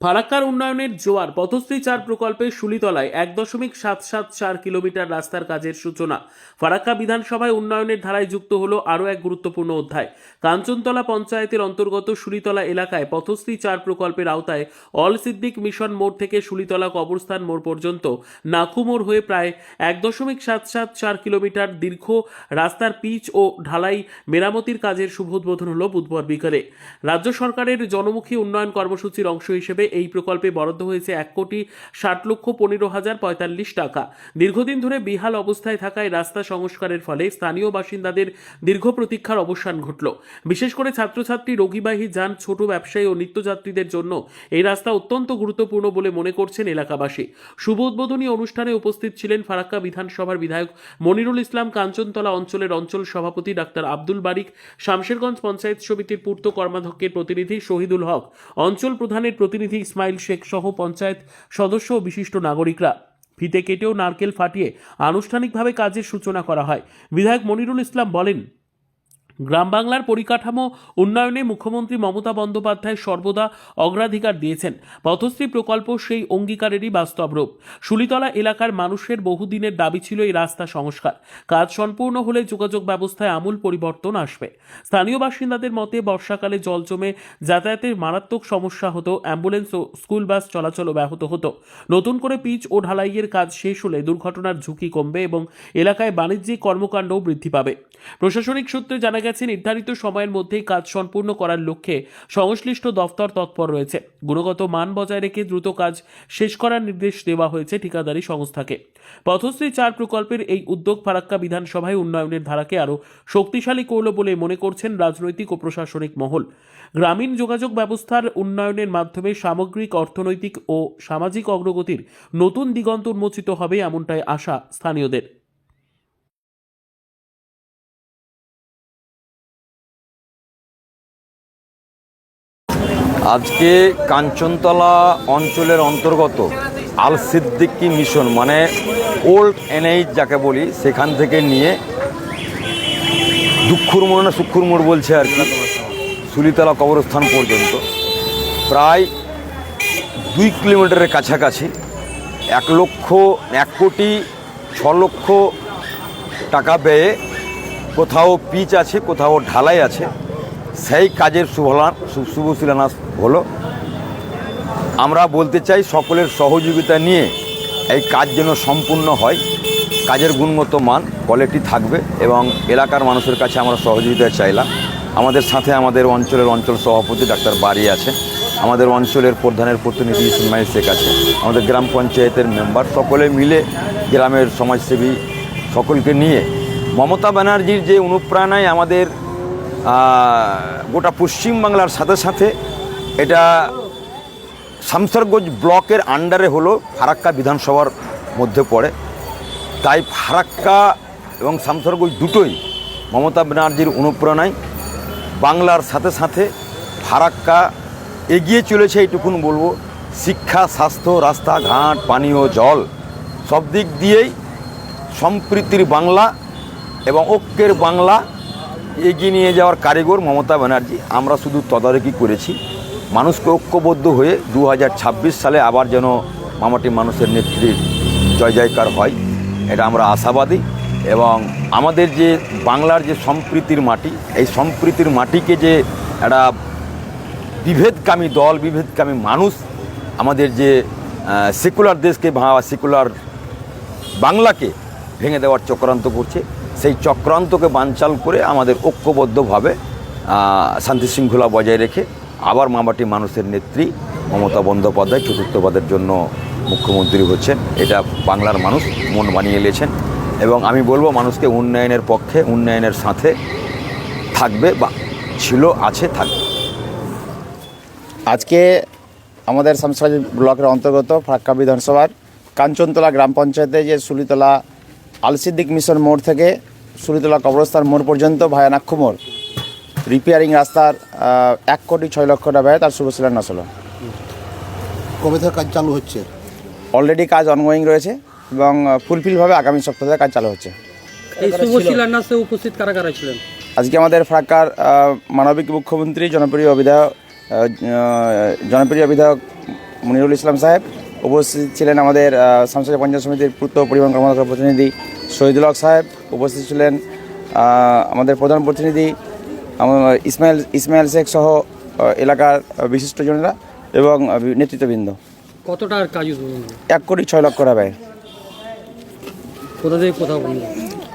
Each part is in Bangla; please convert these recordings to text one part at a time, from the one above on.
ফারাক্কার উন্নয়নের জোয়ার পথশ্রী চার প্রকল্পে শুলিতলায় এক দশমিক সাত সাত চার কিলোমিটার রাস্তার কাজের সূচনা। ফারাক্কা বিধানসভায় উন্নয়নের ধারায় যুক্ত হলো আরও এক গুরুত্বপূর্ণ অধ্যায়। কাঞ্চনতলা পঞ্চায়েতের অন্তর্গত শুলিতলা এলাকায় পথশ্রী চার প্রকল্পের আওতায় অল সিদ্দিক মিশন মোড় থেকে শুলিতলা কবরস্থান মোড় পর্যন্ত নাকু মোড় হয়ে প্রায় এক দশমিক সাত সাত চার কিলোমিটার দীর্ঘ রাস্তার পিচ ও ঢালাই মেরামতির কাজের শুভ উদ্বোধন হলো বুধবার বিকালে। রাজ্য সরকারের জনমুখী উন্নয়ন কর্মসূচির অংশ হিসেবে এই প্রকল্পে বরাদ্দ হয়েছে এক কোটি ষাট লক্ষ পনেরো হাজার পঁয়তাল্লিশ টাকা। দীর্ঘদিন ধরে বিহাল অবস্থায় থাকায় রাস্তা সংস্কারের ফলে স্থানীয় বাসিন্দাদের দীর্ঘ প্রতীক্ষার অবসান ঘটল। বিশেষ করে ছাত্রছাত্রী, রোগীবাহী, যান, ছোট ব্যবসায়ী ও নিত্যযাত্রীদের জন্য এই রাস্তা অত্যন্ত গুরুত্বপূর্ণ বলে মনে করছেন এলাকাবাসী। শুভ উদ্বোধনী অনুষ্ঠানে উপস্থিত ছিলেন ফারাক্কা বিধানসভার বিধায়ক মনিরুল ইসলাম কাঞ্চনতলা অঞ্চলের অঞ্চল সভাপতি ডাক্তার আব্দুল বারিক, শামশেরগঞ্জ পঞ্চায়েত সমিতির পূর্ত কর্মাধ্যক্ষের প্রতিনিধি শহীদুল হক, অঞ্চল প্রধানের প্রতিনিধি ইসমাইল শেখ সহ পঞ্চায়েত সদস্য ও বিশিষ্ট নাগরিকরা। ফিতে কেটেও নারকেল ফাটিয়ে আনুষ্ঠানিকভাবে কাজের সূচনা করা হয়। বিধায়ক মনিরুল ইসলাম বলেন গ্রাম বাংলার পরিকাঠামো উন্নয়নে মুখ্যমন্ত্রী মমতা বন্দ্যোপাধ্যায় সর্বদা অগ্রাধিকার দিয়েছেন। পথশ্রী প্রকল্প সেই অঙ্গীকারেরই বাস্তব রূপ। শুলিতলা এলাকার মানুষের বহুদিনের দাবি ছিল এই রাস্তা সংস্কার। কাজ সম্পূর্ণ হলে যোগাযোগ ব্যবস্থায় আমূল পরিবর্তন আসবে। স্থানীয় বাসিন্দাদের মতে, বর্ষাকালে জল জমে যাতায়াতের মারাত্মক সমস্যা হতো, অ্যাম্বুলেন্স ও স্কুল বাস চলাচলও ব্যাহত হতো। নতুন করে পিচ ও ঢালাইয়ের কাজ শেষ হলে দুর্ঘটনার ঝুঁকি কমবে এবং এলাকায় বাণিজ্যিক কর্মকাণ্ডও বৃদ্ধি পাবে। প্রশাসনিক সূত্রে জানা গেছে নির্ধারিত সময়ের মধ্যেই কাজ সম্পূর্ণ করার লক্ষ্যে সংশ্লিষ্ট দফতর তৎপর রয়েছে। গুণগত মান বজায় রেখে দ্রুত কাজ শেষ করার নির্দেশ দেওয়া হয়েছে ঠিকাদারি সংস্থাকে। পথশ্রী চার প্রকল্পের এই উদ্যোগ ফারাক্কা বিধানসভায় উন্নয়নের ধারাকে আরও শক্তিশালী করল বলে মনে করছেন রাজনৈতিক ও প্রশাসনিক মহল। গ্রামীণ যোগাযোগ ব্যবস্থার উন্নয়নের মাধ্যমে সামগ্রিক অর্থনৈতিক ও সামাজিক অগ্রগতির নতুন দিগন্ত উন্মোচিত হবে এমনটাই আশা স্থানীয়দের। আজকে কাঞ্চনতলা অঞ্চলের অন্তর্গত আল সিদ্দিকি মিশন মানে ওল্ড এনএইচ যাকে বলি, সেখান থেকে নিয়ে দুঃখুর মোড় না সুক্ষুর মোড় বলছে আর কি, সুলিতলা কবরস্থান পর্যন্ত। প্রায় দুই কিলোমিটারের কাছাকাছি, এক লক্ষ, এক কোটি, ছ লক্ষ টাকা ব্যয়ে কোথাও পিচ আছে, কোথাও ঢালাই আছে। সেই কাজের শুভলা শু- শুভ শিলান্যাস হলো, আমরা বলতে চাই সকলের সহযোগিতা নিয়ে এই কাজ যেন সম্পূর্ণ হয়। কাজের গুণগত মান কোয়ালিটি থাকবে এবং এলাকার মানুষের কাছে আমরা সহযোগিতা চাইলাম। আমাদের সাথে আমাদের অঞ্চলের অঞ্চল সভাপতি ডাক্তার বাড়ি আছে। আমাদের অঞ্চলের প্রধানের প্রতিনিধি ইসমাইল শেখ আছে। আমাদের গ্রাম পঞ্চায়েতের মেম্বার, সকলে মিলে গ্রামের সমাজসেবী সকলকে নিয়ে মমতা ব্যানার্জির যে অনুপ্রেরণায় আমাদের গোটা পশ্চিমবাংলার সাথে সাথে এটা শামসারগঞ্জ ব্লকের আন্ডারে হলো ফারাক্কা বিধানসভার মধ্যে পড়ে। তাই ফারাক্কা এবং শামসারগঞ্জ দুটোই মমতা ব্যানার্জির অনুপ্রেরণায় বাংলার সাথে সাথে ফারাক্কা এগিয়ে চলেছে এইটুকুন বলব। শিক্ষা, স্বাস্থ্য রাস্তাঘাট পানীয়, জল সব দিক দিয়েই সম্প্রীতির বাংলা এবং ঐক্যের বাংলা এগিয়ে নিয়ে যাওয়ার কারিগর মমতা ব্যানার্জি। আমরা শুধু তদারকি করেছি। মানুষকে ঐক্যবদ্ধ হয়ে দু হাজার ছাব্বিশ সালে আবার যেন মামাটি মানুষের নেত্রীর জয় জয়কার হয়, এটা আমরা আশাবাদী। এবং আমাদের যে বাংলার যে সম্প্রীতির মাটি, এই সম্প্রীতির মাটিকে যে একটা বিভেদকামী দল, বিভেদকামী মানুষ আমাদের যে সেকুলার দেশকে বা সেকুলার বাংলাকে ভেঙে দেওয়ার চক্রান্ত করছে, সেই চক্রান্তকে বানচাল করে আমাদের ঐক্যবদ্ধভাবে শান্তি শৃঙ্খলা বজায় রেখে আবার মামাটি মানুষের নেত্রী মমতা বন্দ্যোপাধ্যায় চতুর্থবাদের জন্য মুখ্যমন্ত্রী হচ্ছেন। এটা বাংলার মানুষ মন বানিয়ে নিয়েছেন। এবং আমি বলব, মানুষকে উন্নয়নের পক্ষে, উন্নয়নের সাথে থাকবে বা ছিল, আছে, থাকবে। আজকে আমাদের শামসাজ ব্লকের অন্তর্গত ফারাক্কা বিধানসভার কাঞ্চনতলা গ্রাম পঞ্চায়েতে যে সুলিতলা আলসিদ্দিক মিশন মোড় থেকে সুলিতলা কবরস্থান মোড় পর্যন্ত ভায়ানাক্ষ মোড়। রিপেয়ারিং রাস্তার এক কোটি ছয় লক্ষ টাকা ব্যয় তার শুভ শিলান্যাস হলো। কবে থেকে কাজ চালু হচ্ছে? অলরেডি কাজ অনগোয়িং রয়েছে এবং ফুলফিলভাবে আগামী সপ্তাহ থেকে কাজ চালু হচ্ছে। এই শুভ শিলান্যাসে উপস্থিত কারা কারা ছিলেন? আজকে আমাদের ফারাক্কার মানবিক মুখ্যমন্ত্রী জনপ্রিয় বিধায়ক জনপ্রিয় বিধায়ক মনিরুল ইসলাম সাহেব উপস্থিত ছিলেন আমাদের আহ, সাংসদীয় পঞ্চায়েত সমিতির পূর্ত পরিবহন কর্মকর্তার প্রতিনিধি শহীদুল হক সাহেব উপস্থিত ছিলেন আমাদের প্রধান প্রতিনিধি আমার ইসমাইল ইসমাইল শেখ সহ এলাকার বিশিষ্টজনেরা এবং নেতৃত্ববৃন্দ। কত টাকার কাজ এক কোটি ছয় লক্ষ টাকা ব্যয়। কোথা থেকে কোথাও বন্ধ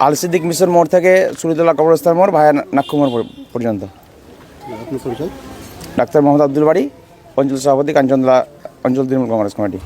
আল সিদ্দিক মিশন মোড় থেকে সুরিতলা কবরস্থান মোড় ভায়া নাক্ষু মোড় পর্যন্ত। ডাক্তার মোহাম্মদ আব্দুল বাড়ি অঞ্চল সভাপতি কাঞ্চনতলা অঞ্চল তৃণমূল কংগ্রেস কমিটি।